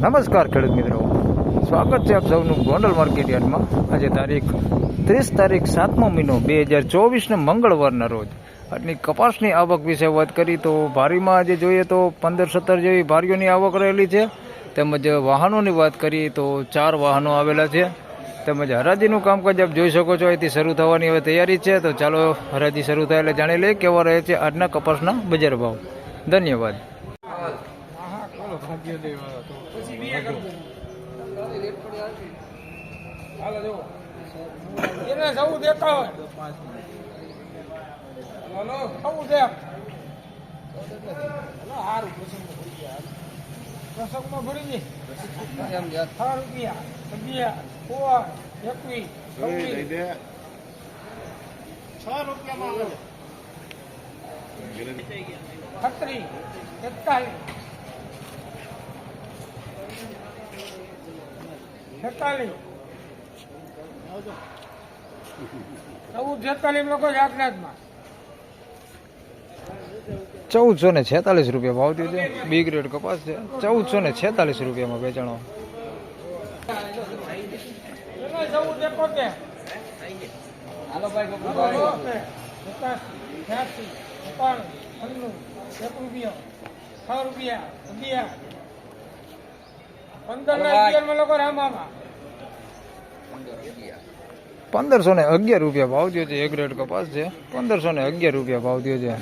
નમસ્કાર ખેડૂત મિત્રો. સ્વાગત છે આપ સૌનું ગોંડલ માર્કેટ યાર્ડમાં. આજે તારીખ ત્રીસ તારીખ સાતમો મહિનો બે હજાર ચોવીસને મંગળવારના રોજ. આટલી કપાસની આવક વિશે વાત કરી તો ભારીમાં આજે જોઈએ તો પંદર સત્તર જેવી ભારીઓની આવક રહેલી છે. તેમજ વાહનોની વાત કરીએ તો ચાર વાહનો આવેલા છે. તેમજ હરાજીનું કામકાજ આપ જોઈ શકો છો. અહીંથી શરૂ થવાની હવે તૈયારી છે. તો ચાલો હરાજી શરૂ થાય એટલે જાણી લઈએ કેવા રહે છે આજના કપાસના બજાર ભાવ. ધન્યવાદ. એને જવું દેતા હોય હલો જવું દે હલો હારું પ્રસંગમાં ભરી દે છ રૂપિયા અગિયાર સોળ એકવીસ છવ્વીસ છત્રીસ એકતાલીસ છેતાલીસ. ચૌદ છેતાલીસ લોકો જાગનાથમાં ચૌદસો ને છેતાલીસ રૂપિયા ભાવ થયો છે. બી ગ્રેડ કપાસ છે. ચૌદસો ને છેતાલીસ રૂપિયામાં વેચાણો. પંદર અગિયાર. ને અગિયાર લોકો રામામાં પંદરસો ને અગિયાર રૂપિયા ભાવ થયો છે એક ગ્રેડ કપાસ છે. પંદરસો ને અગિયાર રૂપિયા ભાવ થયો છે.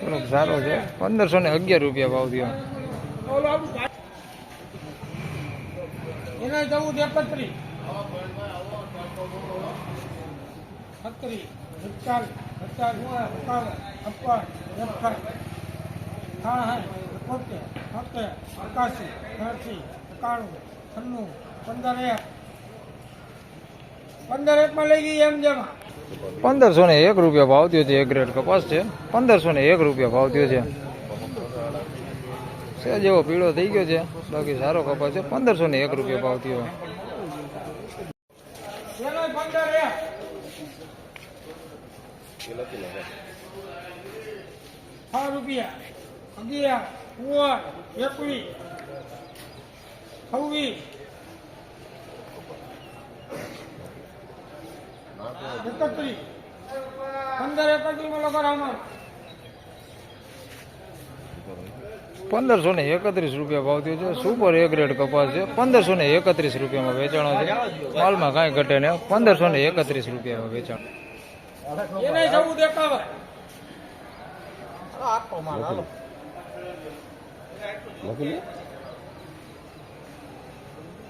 થોડોક સારો છે. પંદરસો ને અગિયાર રૂપિયા ભાવ થયો. એકાણું છન્નું પંદર એક. પંદર એકમાં લઈ ગઈ એમ જેમાં. પંદરસો ને એક રૂપિયા ભાવ થયો છે એક ગ્રેડ કપાસ છે. પંદરસો ને એક રૂપિયા ભાવ થયો છે. છે જેવો પીળો થઈ ગયો છે બાકી સારો કપાસ છે. પંદરસો ને એક રૂપિયા ભાવ થયો. છ રૂપિયા અગિયાર એકવીસ છવ્વીસ એકત્રીસ પંદર એકત્રીસ લોકો રામા પંદરસો ને એકત્રીસ રૂપિયા ભાવ થયો છે. સુપર એ ગ્રેડ કપાસ છે. પંદરસો ને એકત્રીસ રૂપિયામાં વેચાણો છે. માલમાં કાંઈ ઘટે ને પંદરસો ને એકત્રીસ રૂપિયામાં વેચાણ. એને જવું દેખાવે.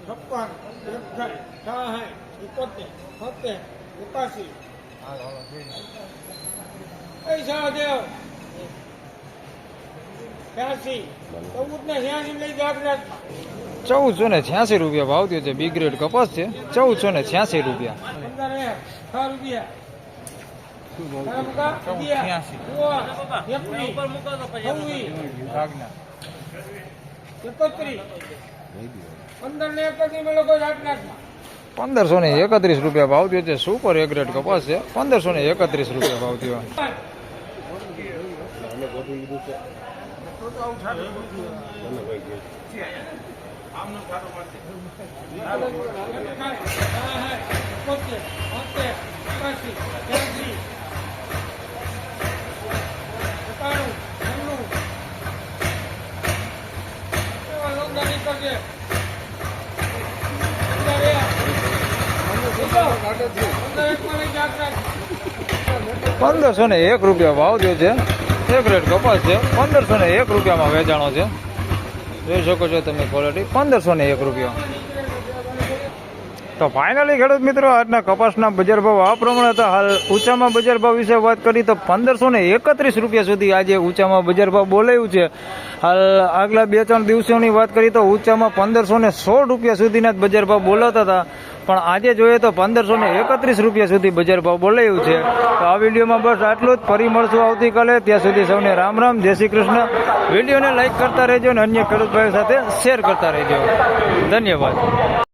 છપ્પન એકસઠ સાઠ એકોતેર સિત્તેર પૈસા દેવ છ્યાસી ચૌદ ને છ્યાસી લઈ જાગરાત ચૌદસો ને છ્યાસી રૂપિયા ભાવ થયો છે. બી ગ્રેડ કપાસ છે. ચૌદસો ને છ્યાસી રૂપિયા. પંદર એક છ રૂપિયા. પંદર ને એકત્રીસ લોકો જાગનાથમાં પંદરસો ને એકત્રીસ રૂપિયા ભાવ થયો છે. સુપર એ ગ્રેડ કપાસ છે. પંદરસો ને એકત્રીસ રૂપિયા ભાવ થયો. પંદરસો ને એક રૂપિયા ભાવ થયો છે. એક રેટ કપાસ છે. પંદરસો ને એક રૂપિયામાં વેચાણો છે. જોઈ શકો છો તમે ક્વોલિટી પંદરસો ને એક રૂપિયા. તો ફાઇનલી ખેડૂત મિત્રો, આજના કપાસના બજાર ભાવ આ પ્રમાણે હતા. હાલ ઊંચામાં બજાર ભાવ વિશે વાત કરી તો પંદરસો ને એકત્રીસ રૂપિયા સુધી આજે ઊંચામાં બજાર ભાવ બોલાયું છે. હાલ આગલા બે ત્રણ દિવસોની વાત કરી તો ઊંચામાં પંદરસો ને સોળ રૂપિયા સુધીના જ બજાર ભાવ બોલાતા હતા. પણ આજે જોઈએ તો પંદરસો ને એકત્રીસ રૂપિયા સુધી બજાર ભાવ બોલાયું છે. તો આ વિડીયોમાં બસ આટલું જ. ફરી મળશું આવતીકાલે. ત્યાં સુધી સૌને રામ રામ. જય શ્રી કૃષ્ણ. વિડીયોને લાઇક કરતા રહેજો અને અન્ય ખેડૂત ભાઈઓ સાથે શેર કરતા રહેજો. ધન્યવાદ.